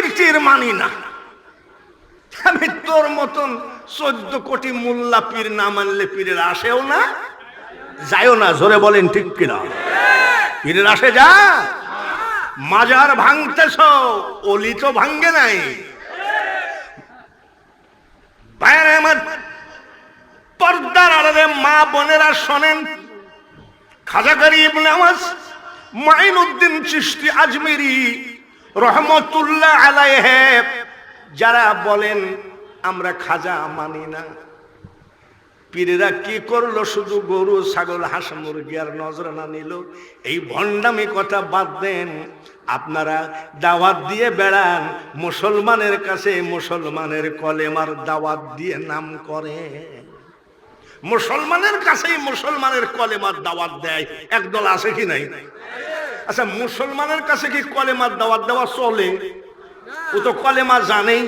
পীর টির মানি না। আমি তোর মতন চোদ্দ কোটি মোল্লা পীর না মানলে পীরের আসেও না, যায়ও না, জোরে বলেন ঠিক কিনা? পীরের আসে যা। মাজার ভাঙতেছ, অলি তো ভাঙ্গে নাই। পর্দার আড়ালে মা বোনেরা শোনেন, খাজা গরিব নামাজ, মাইনুদ্দিন চিশতি আজমেরি রহমতুল্লাহ আলাইহে, যারা বলেন, আমরা খাজা মানি না। পীরেরা কি করল? শুধু গরু, ছাগল, হাঁস, মুরগি আর নজরানা নিল। এই ভণ্ডামি কথা বাদ দেন। আপনারা দাওয়াত দিয়ে বেড়ান। মুসলমানের কাছে মুসলমানের কলেমার দাওয়াত দিয়ে নাম করে মুসলমানের কাছেই মুসলমানের কলেমার দাওয়াত দেয়। একদল আছে কি নাই? আচ্ছা মুসলমানের কাছে কি কলেমার দাওয়াত দেওয়া চলে? ও তো কলেমা জানেই।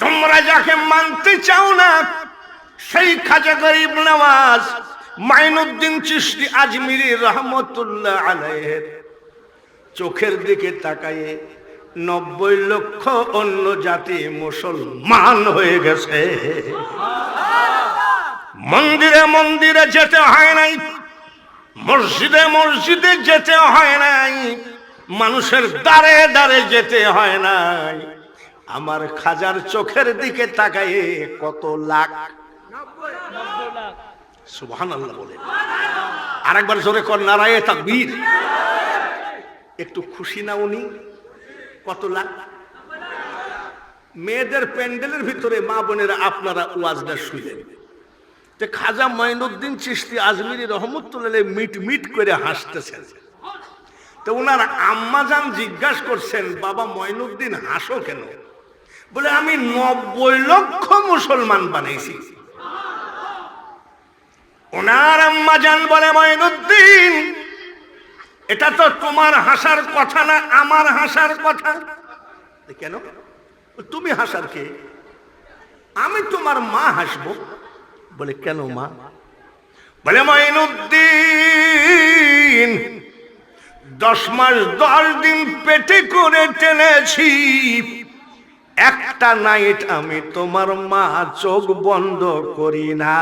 তোমরা যাকে মানতে চাও না সেই খাজা গরিব নওয়াজ মাইনুদ্দিন চিশতি আজমিরি রহমতুল্লাহ আলাইহের চোখের দিকে তাকায়ে নব্বই লক্ষ অন্য জাতি মুসলমান হয়ে গেছে। মন্দিরে মন্দিরে যেতে হয় নাই। মসজিদে মসজিদে যেতে হয় নাই। মানুষের দ্বারে দ্বারে যেতে হয় নাই। আমার খাজার চোখের দিকে তাকায়ে কত লাখ। বলে। আরেকবার কর একটু খুশি না উনি? কত মেয়েদের প্যান্ডেলের ভিতরে মা বোনেরা আপনারা ওয়াজটা শুইলেন। যে খাজা মাইনুদ্দিন চিশতি আজমিরি রহমতুল্লাহ মিট মিট করে হাসতেছেন। তো ওনার আম্মাজান জিজ্ঞাসা করছেন, বাবা মঈনুদ্দিন হাসো কেন? বলে, আমি নব্বই লক্ষ মুসলমান বানাইছি। ওনার আম্মাজান বলে মঈনুদ্দিন এটা তো তোমার হাসার কথা না, আমার হাসার কথা। কেন? তুমি হাসার কে? আমি তোমার মা হাসবো। বলে, কেন মা? বলে মঈনুদ্দিন দশ মাস দশ দিন পেটে করে টেনেছি। একটা নাইট আমি তোমার মা চোখ বন্ধ করি না।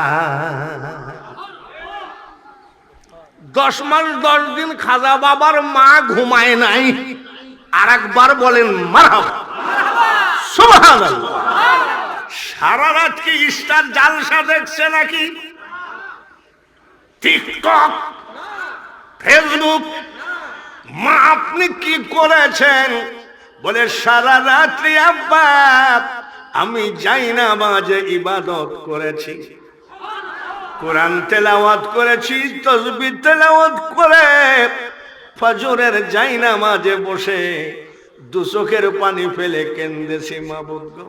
দশ মাস দশ দিন খাজা বাবার মা ঘুমায় নাই। আর একবার বলেন মারাব সুবহানাল্লাহ। সারা রাত কি স্টার জালসা দেখছে নাকি? TikTok, Facebook. মা, আপনি কি করেছেন? বলে, সারা রাত্রি আব্বা, আমি যাই না মাঝে ইবাদত করেছি। কোরআন তেলাওয়াত করেছি, তসবি তেলাওয়াত করে, ফজরের যাই না মাঝে বসে দু চোখের পানি ফেলে কেন্দেছি মাবুদ গো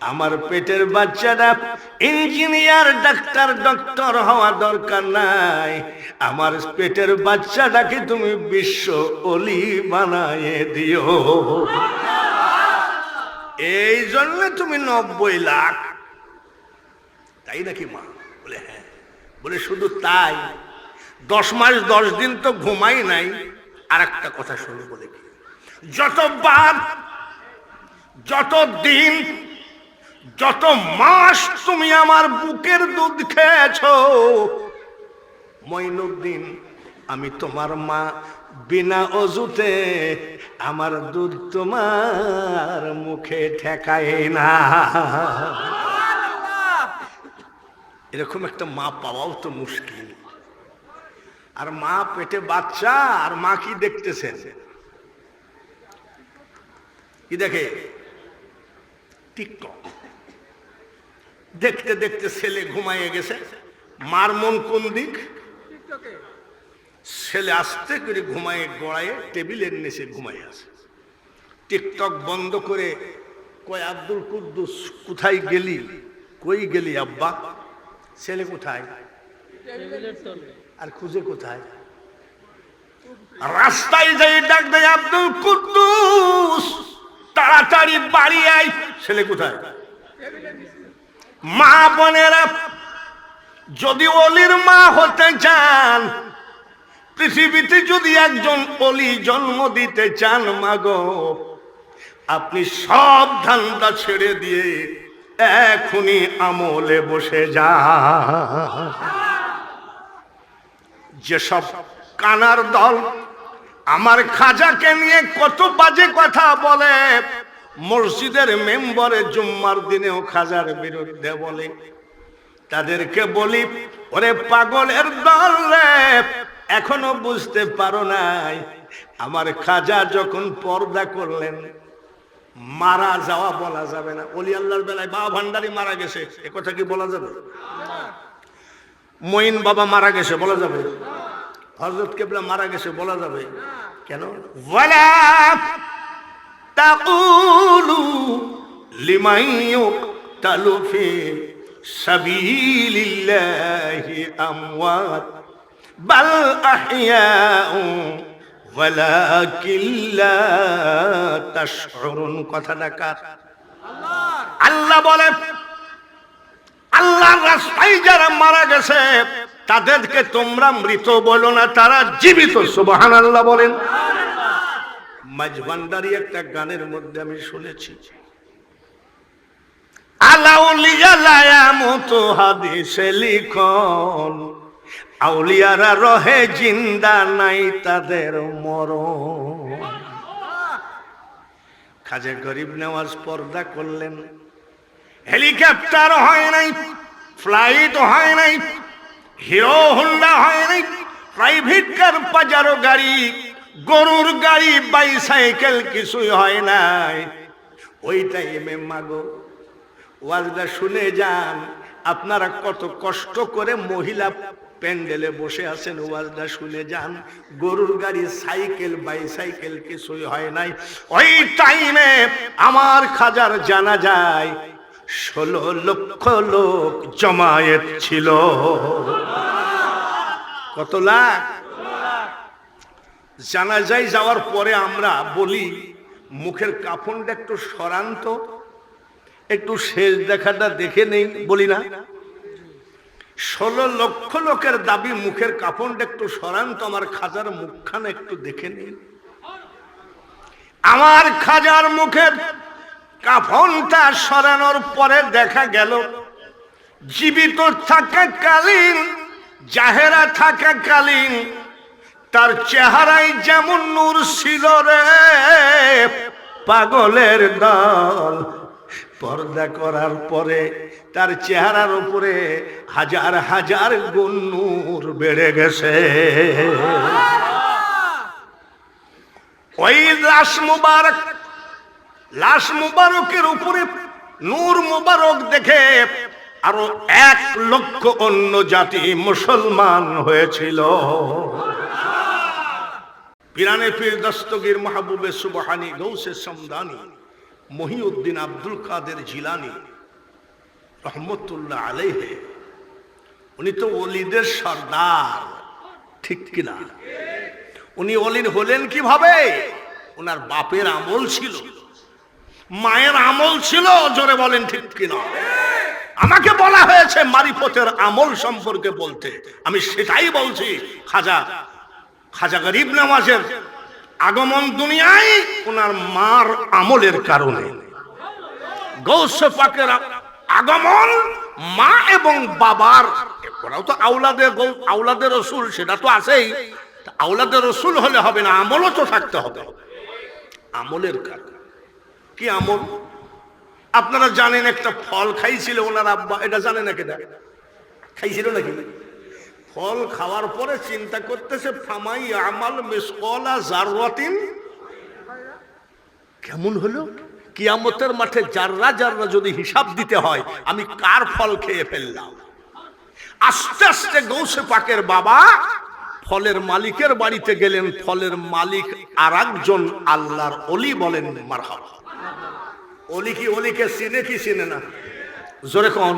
আমার পেটের বাচ্চাটা ইঞ্জিনিয়ার, ডাক্তার, ডক্টর হওয়া দরকার নাই। আমার পেটের বাচ্চাটাকে তুমি বিশ্ব অলি বানায় দিও। এই জন্য তুমি নব্বই লাখ। তাই নাকি মা? বলে হ্যাঁ। বলে শুধু তাই। দশ মাস, দশ দিন তো ঘুমাই নাই। আর একটা কথা শুনে বলে কি। যতবার যত দিন যত মাস তুমি আমার বুকের দুধ খেয়েছ মইনুদ্দিন আমি তোমার মা বিনা অজুতে আমার দুধ তোমার মুখে ঠেকায় না। এরকম একটা মা পাওয়াও তো মুশকিল। আর মা পেটে বাচ্চা আর মা কি দেখতেছেন? কি দেখে? টিকটক। দেখতে দেখতে ছেলে ঘুমাইয়ে গেছে। মার মন কোন দিক? ছেলে আস্তে করে ঘুমায়ে গড়াইয়ে টেবিলের নিচে ঘুমাই আছে। টিকটক বন্ধ করে কয় আব্দুল কুদ্দুস কোথায় গেলি? কই গেলি আব্বা? ছেলে কোথায়? আর খুঁজে কোথায়? রাস্তায় যাই ডাক দেয় আব্দুল কুদ্দুস তাড়াতাড়ি বাড়ি আয়। ছেলে কোথায়? মা বোনেরা, যদি অলির মা হতে চান, পৃথিবীতে যদি একজন অলি জন্ম দিতে চান মাগো আপনি সব ধান্দা ছেড়ে দিয়ে এখনই আমলে বসে যা যেসব কানার দল আমার খাজাকে নিয়ে কত বাজে কথা বলে মসজিদের মেম্বরে জুম্মার দিনেও খাজার বিরুদ্ধে বলে। তাদেরকে বলি, ওরে পাগলের দল রে, এখনও বুঝতে পারো নাই, আমার খাজা যখন পর্দা করলেন, মারা যাওয়া বলা যাবে না। অলি আল্লাহর বেলায় বাবা ভান্ডারি মারা গেছে, এ কথা কি বলা যাবে? মঈন বাবা মারা গেছে বলা যাবে? হজরত কেবলা মারা গেছে বলা যাবে? কেন? তাকুলু লিমান ইউকতালু ফি সাবিলিল্লাহি আমওয়াত। বাল আহইয়াউ ওয়ালাকিন লা তাশউরুন। কথাটা কার আল্লাহ বলে, আল্লাহর রাস্তায় যারা মারা গেছে, তাদেরকে তোমরা মৃত বলো না, তারা জীবিত। সুবহান আল্লাহ বলেন। মাঝভান্ডারি একটা গানের মধ্যে আমি শুনেছি। আলাউলিয়া লায়ামত হাদিসে লিখন, আউলিয়ারা রহে জিন্দা নাই তাদের গরিব নেওয়াজ পর্দা করলেন। হেলিকপ্টার হয় নাই, ফ্লাইট হয় নাই, হিরো হোন্ডা হয় নাই, প্রাইভেট কার পাজারো গাড়ি গরুর গাড়ি, বাইসাইকেল কিছুই হয় নাই। ওই টাইমে মাগো, ওয়াজটা শুনে যান। আপনারা কত কষ্ট করে মহিলা প্যান্ডেলে বসে আছেন, ওয়াজটা শুনে যান। গরুর গাড়ি, সাইকেল, বাইসাইকেল কিছুই হয় নাই। ওই টাইমে আমার খাজার জানা যায়, ষোলো লক্ষ লোক জমায়েত ছিল। কত লাখ? জানা যায় যাওয়ার পরে আমরা বলি, মুখের কাফনটা একটু সরান্ত, একটু শেষ দেখাটা দেখে নেই বলি না। ষোলো লক্ষ লোকের দাবি মুখের কাপড়টা একটু সরান্ত, আমার খাজার মুখখানা একটু দেখে নিন। আমার খাজার মুখের কাফনটা সরানোর পরে দেখা গেল, জীবিত থাকাকালীন, জাহেরা থাকাকালীন তার চেহারায় যেমন নূর ছিল রে, পাগলের দল। পর্দা করার পরে তার চেহারার উপরে হাজার হাজার গুণ নূর বেড়ে গেছে। ওই লাশ মুবারক, লাশ মুবারকের উপরে নূর মুবারক দেখে আরও এক লক্ষ অন্য জাতি মুসলমান হয়েছিল। পিরানে পীর দস্তগীর মাহবুবে সুবহানি গৌসে সমদানি, মহিউদ্দিন আব্দুল কাদের জিলানি রহমতুল্লাহ আলাইহে। উনি তো অলিদের সর্দার, ঠিক কিনা উনি অলির হলেন কীভাবে? ওনার বাপের আমল ছিল। মায়ের আমল ছিল, জোরে বলেন ঠিক কিনা আমাকে বলা হয়েছে মারিফতের আমল সম্পর্কে বলতে। আমি সেটাই বলছি। খাজা খাজা গরিব নামাজের আগমন দুনিয়ায় ওনার মার আমলের কারণে। গৌসে পাকের আগমন মা এবং বাবার, ওরাও তো আউলাদের আউলাদের রসুল, সেটা তো আছেই। আউলাদের রসুল হলে হবে না, আমলও তো থাকতে হবে। আমলের কারণ। কি আমল? আপনারা জানেন একটা ফল খাইছিল ওনার আব্বা, এটা জানেন না কেটা খাইছিল নাকি? ফল খাওয়ার পরে চিন্তা করতেছে, ফামাই আমাল মিসকলা জাররাতিন কেমন হলো? কিয়ামতের মাঠে জাররা জাররা যদি হিসাব দিতে হয়, আমি কার ফল খেয়ে ফেললাম? আস্তে আস্তে গৌসে পাকের বাবা ফলের মালিকের বাড়িতে গেলেন। ফলের মালিক আর একজন আল্লাহর অলি বলেন, মারহাব। অলি কি অলিকে চিনে কি চিনে না? জোরে কন।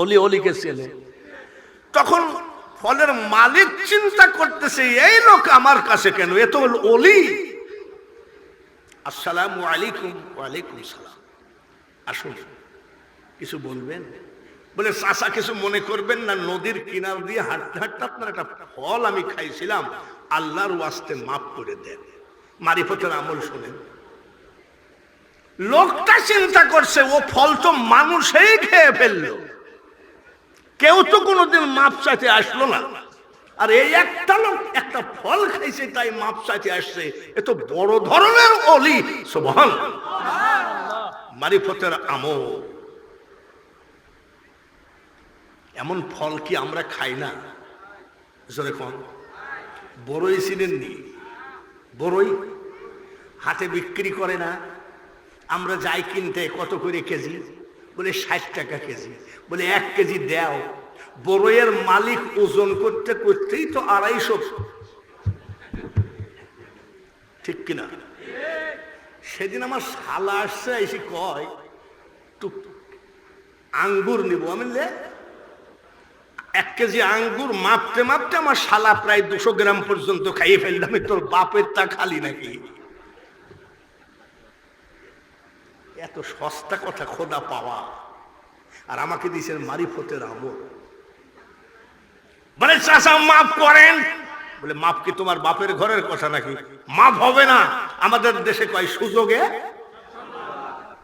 অলি অলিকে চেনে। তখন ফলের মালিক চিন্তা করতেছে, এই লোক আমার কাছে কেন? এ তো অলি আসসালামু আলাইকুম, ওয়ালাইকুম সালাম। আসুন, কিছু বলবেন? বলে চাষা কিছু মনে করবেন না, নদীর কিনার দিয়ে হাঁটতে হাঁটতে আপনার একটা ফল আমি খাইছিলাম। আল্লাহর ওয়াস্তে মাফ করে দেন। মারিফতের আমল শোনেন। লোকটা চিন্তা করছে, ও ফল তো মানুষেই খেয়ে ফেলল। কেউ তো কোনোদিন মাপ চাইতে আসলো না। আর এই একটা লোক একটা ফল খাইছে, তাই মাপ চাইতে আসছে। এ তো বড় ধরনের অলি সোভান মারিফতের আমল। এমন ফল কি আমরা খাই না? জোরে কোন। বড়ই চিনেননি বড়ই? হাতে বিক্রি করে না? আমরা যাই কিনতে, কত করে কেজি? বলে ষাট টাকা কেজি। বলে এক কেজি দেও। বড়ইয়ের মালিক ওজন করতে করতেই তো আড়াইশো। ঠিক কিনা সেদিন আমার শালা আসছে এসে কয় তু আঙ্গুর নিব। আমি বললে, এক কেজি আঙ্গুর মাপতে মাপতে আমার শালা প্রায় দুশো গ্রাম পর্যন্ত খাইয়ে ফেললাম। তোর বাপের তা খালি নাকি? এত সস্তা কথা খোদা পাওয়া। আর আমাকে দিয়েছেন মারিফতের আমল। বলে চাষা মাফ করেন। বলে মাপ কি তোমার বাপের ঘরের কথা নাকি? মাপ হবে না। আমাদের দেশে কয় সুযোগে?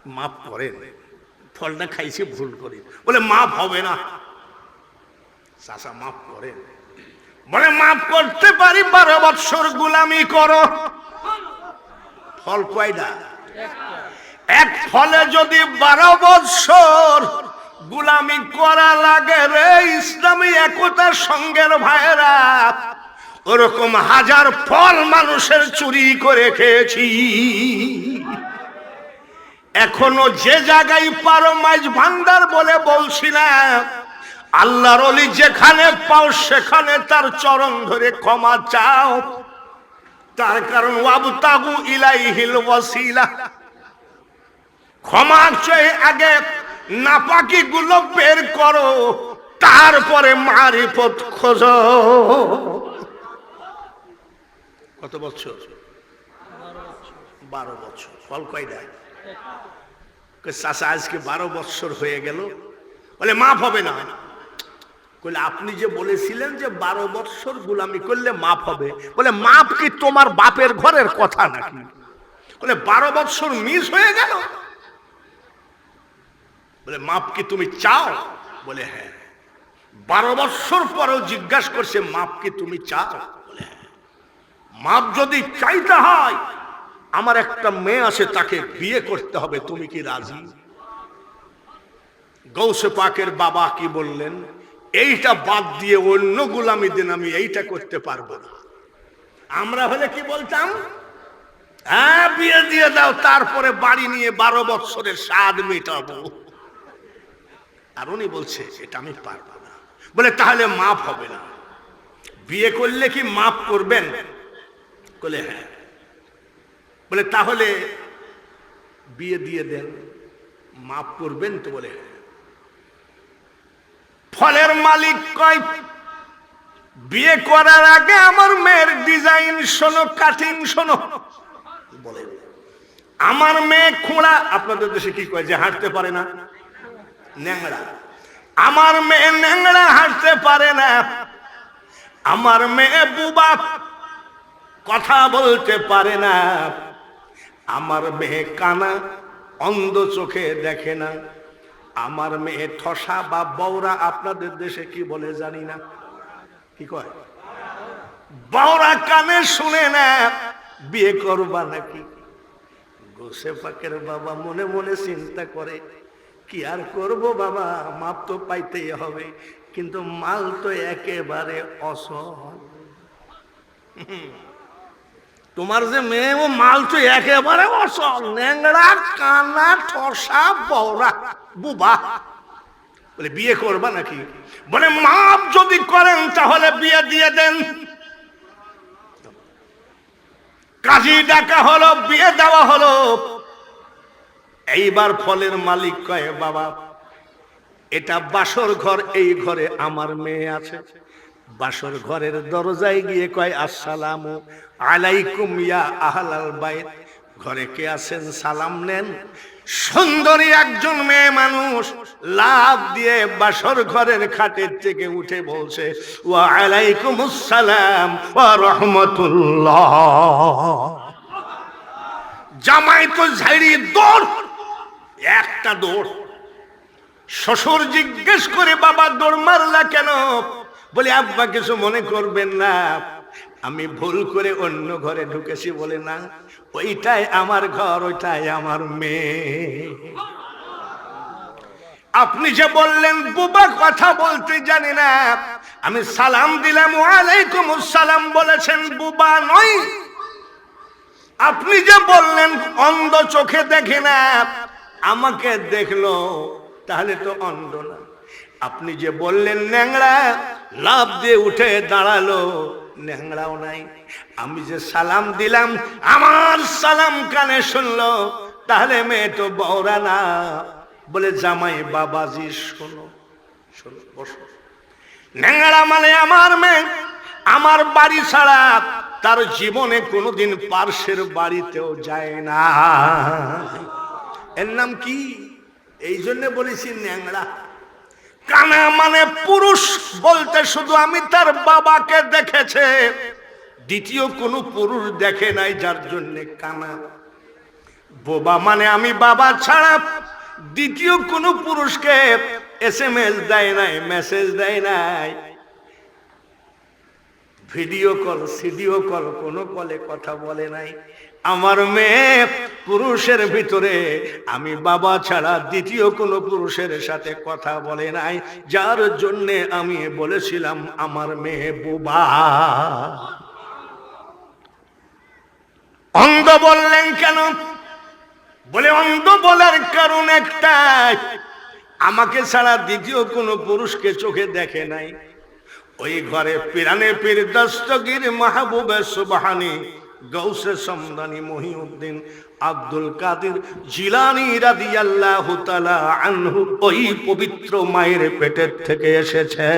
মাপ করেন। ফলটা খাইছি, ভুল করে। বলে মাপ হবে না। চাষা মাফ করেন। বলে, মাফ করতে পারি, বারো বৎসর গুলামি করো। ফল কয়টা এক ফলে যদি বারো বৎসর গুলামি করা লাগে রে ইসলামী একতার সঙ্গের ভাইরা ওরকম হাজার ফল মানুষের চুরি করে খেয়েছি। এখনও যে জায়গায় পারো মাইজ ভান্ডার বলে বলছি না, আল্লাহর অলি যেখানে পাও সেখানে তার চরণ ধরে ক্ষমা চাও। তার কারণ ওয়াবতাগু ইলাইহিল ওয়াসিলা। ক্ষমা চেয়ে আগে নাপাকি গুলো বের করো, তারপরে মারিফত খোঁজ। কত বছর? বারো বছর। ফল কয়টা? চাষা আজকে বারো বছর হয়ে গেল। বলে, মাফ হবে না। বলে আপনি যে বলেছিলেন যে বারো বছর গুলামি করলে মাপ হবে, বলে মাপ কি তোমার বাপের ঘরের কথা নাকি? বলে, বারো বছর মিস হয়ে গেল। বলে, মাপ কি তুমি চাও? বলে হ্যাঁ। বারো বছর পরেও জিজ্ঞাসা করছে, মাপ কি তুমি চাও? বলে হ্যাঁ। মাপ যদি চাইতে হয়, আমার একটা মেয়ে আছে, তাকে বিয়ে করতে হবে। তুমি কি রাজি? গৌসে পাকের বাবা কি বললেন, এইটা বাদ দিয়ে অন্য গুলামি দিন আমি এইটা করতে পারব না। আমরা হলে কি বলতাম হ্যাঁ বিয়ে দিয়ে দাও, তারপরে বাড়ি নিয়ে বারো বৎসরের স্বাদ মেটাবো। আর উনি বলছে, এটা আমি পারব না। বলে, তাহলে মাপ হবে না। বিয়ে করলে কি মাপ করবেন? বলে হ্যাঁ। বলে, তাহলে বিয়ে দিয়ে দেন। মাপ করবেন তো? বলে হ্যাঁ। ফলের মালিক কয়, বিয়ে করার আগে আমার মেয়ের ডিজাইন শোনো, কাটিং শোনো। বলে, আমার মেয়ে খোঁড়া। আপনাদের দেশে কি কয় যে হাঁটতে পারে না? ন্যাংড়া আমার মেয়ে ন্যাংড়া হাঁটতে পারে না। আমার মেয়ে বুবা কথা বলতে পারে না। আমার মেয়ে কানা অন্ধ চোখে দেখে না। আমার মেয়ে ঠসা বা বৌরা আপনাদের দেশে কি বলে জানি না। কি কয়? বৌরা কানে শুনে না, বিয়ে করবা নাকি? গোসে পাকের বাবা মনে মনে চিন্তা করে। কি আর করব বাবা? মাপ তো পাইতেই হবে। কিন্তু মাল তো একেবারে অসল। তোমার যে মেয়ে, ও মাল তো একেবারে অসল। ন্যাংড়া, কানা, ঠসা বৌরা বুবা। বলে, বিয়ে করবা নাকি? বলে, মাপ যদি করেন তাহলে বিয়ে দিয়ে দেন। কাজী ডাকা হলো, বিয়ে দেওয়া হলো। এইবার ফলের মালিক কয়ে, বাবা, এটা বাসর ঘর, এই ঘরে আমার মেয়ে আছে। বাসর ঘরের দরজায় গিয়ে কয়, আসসালাম আলাইকুম ইয়া আহলাল বাইত। ঘরে কে আছেন? সালাম নেন। সুন্দরী একজন মেয়ে মানুষ লাভ দিয়ে বাসর ঘরের খাটের থেকে উঠে বলছে, ওয়া আলাইকুম আসসালাম ওয়া রাহমাতুল্লাহ। জামাই তো ঝাড়ি দৌড় একটা দৌড়। শ্বশুর জিজ্ঞেস করে, বাবা, দৌড় মারলা কেন? বলে, আব্বা, কিছু মনে করবেন না। আমি ভুল করে অন্য ঘরে ঢুকেছি বলে না। ওইটাই আমার ঘর, ওইটাই আমার মেয়ে। আপনি যে বললেন, বুবা কথা বলতে জানি না। আমি সালাম দিলাম, ওয়ালাইকুম সালাম বলেছেন, বুবা নয়। আপনি যে বললেন, অন্ধ চোখে দেখে না। আমাকে দেখল, তাহলে তো অন্ধ না। আপনি যে বললেন ন্যাংড়া লাভ দিয়ে উঠে দাঁড়াল, ন্যাংড়াও নাই। আমি যে সালাম দিলাম, আমার সালাম কানে শুনলো, তাহলে মেয়ে তো বৌরা না। বলে, জামাই বাবাজি, শোনো শোনো, বসো। ন্যাংড়া মানে আমার মেয়ে, আমার বাড়ি ছাড়া তার জীবনে কোনোদিন পার্শ্বের বাড়িতেও যায় না। এর নাম কি? এই জন্য বলেছি ন্যাংড়া। কানা মানে পুরুষ, বলতে শুধু আমি তার বাবাকে দেখেছে। দ্বিতীয় কোনো পুরুষ দেখে নাই যার জন্যে কানা। বোবা মানে আমি বাবা ছাড়া। দ্বিতীয় কোনো পুরুষকে এস এম এস দেয় নাই, মেসেজ দেয় নাই। ভিডিও কল, সিডিও কল, কোনো কলে কথা বলে নাই। আমার মেয়ে পুরুষের ভিতরে, আমি বাবা ছাড়া দ্বিতীয় কোনো পুরুষের সাথে কথা বলে নাই। যার জন্যে আমি বলেছিলাম, আমার মেয়ে বুবা। অন্ধ বললেন কেন? বলে, অন্ধ বলার কারণ একটাই, আমাকে ছাড়া দ্বিতীয় কোনো পুরুষকে চোখে দেখে নাই। ওই ঘরে পিরানে পীর দস্তগির মাহবুবে সুবহানি গৌসে সমদানি মহিউদ্দিন আব্দুল কাদের জিলানি রাদিয়াল্লাহু তাআলা আনহু ওই পবিত্র মায়ের পেটের থেকে এসেছে।